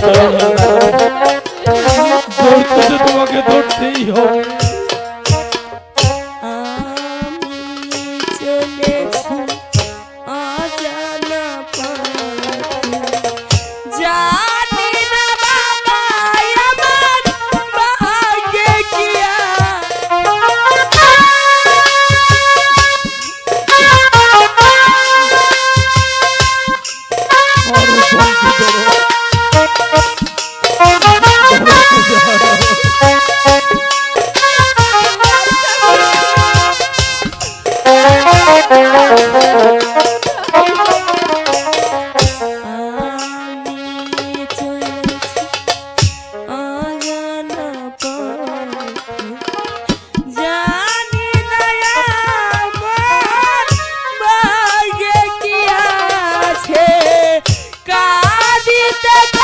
Thank. Mr.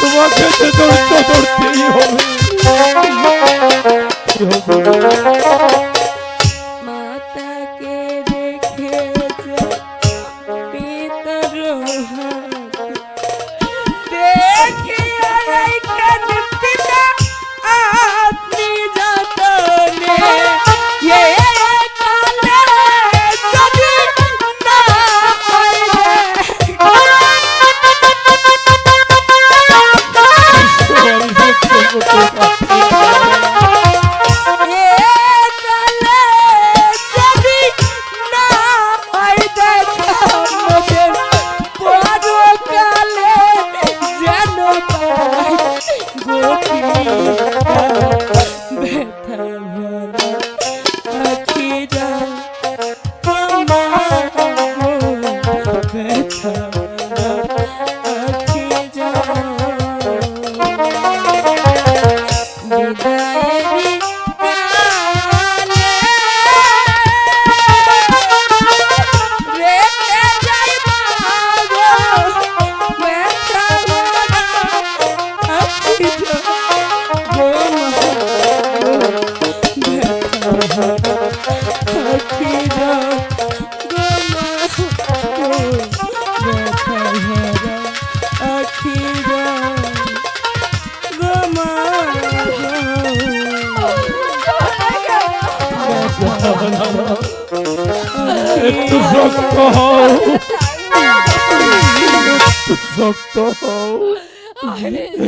তোমাকে তো দৌড়তে দৌড়তেই হবে? একটু শক্ত হও একটু শক্ত হও